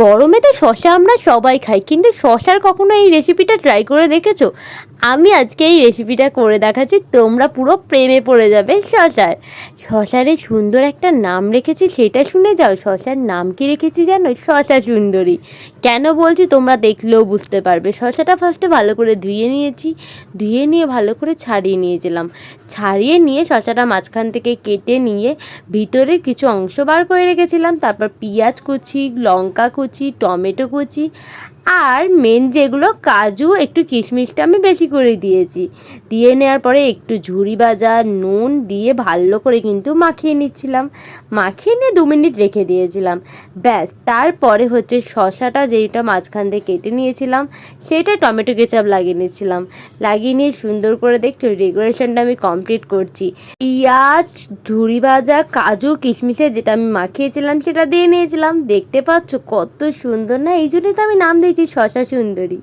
গরমে তো শশা আমরা সবাই খাই, কিন্তু শশার কখনো এই রেসিপিটা ট্রাই করে দেখেছ? আমি আজকে এই রেসিপিটা করে দেখাচ্ছি, তোমরা পুরো প্রেমে পড়ে যাবে শশার শশার সুন্দর একটা নাম রেখেছি, সেটা শুনে যাও, শশার নাম কি রেখেছি জানো? শশা সুন্দরী। কেন বলছি তোমরা দেখলেও বুঝতে পারবে। শশাটা ফার্স্টে ভালো করে ধুয়ে নিয়েছি, ধুয়ে নিয়ে ভালো করে ছাড়িয়ে নিয়েছিলাম। ছাড়িয়ে নিয়ে শশাটা মাঝখান থেকে কেটে নিয়ে ভিতরে কিছু অংশ বার করে রেখেছিলাম, তারপর পেঁয়াজ কুচি, লঙ্কা কুচি টমেটো কুচি আর মেন যেগুলো কাজু, একটু কিশমিশটা আমি বেশি করে দিয়েছি। দিয়ে নেওয়ার পরে একটু ঝুড়ি ভাজা, নুন দিয়ে ভালো করে কিন্তু মাখিয়ে নিচ্ছিলাম। মাখিয়ে নিয়ে দু মিনিট রেখে দিয়েছিলাম। ব্যাস, তারপরে হচ্ছে শশাটা যেটা মাঝখান দিয়ে কেটে নিয়েছিলাম সেটা টমেটো কেচাপ লাগিয়ে নিয়েছিলাম লাগিয়ে নিয়ে সুন্দর করে দেখছ ডেকোরেশনটা আমি কমপ্লিট করছি। পেঁয়াজ ঝুড়ি ভাজা, কাজু কিশমিশের যেটা আমি মাখিয়েছিলাম, সেটা দিয়ে নিয়েছিলাম। দেখতে পাচ্ছ কত সুন্দর না? এই জন্যই তো আমি নাম দিয়েছি শশা সুন্দরী।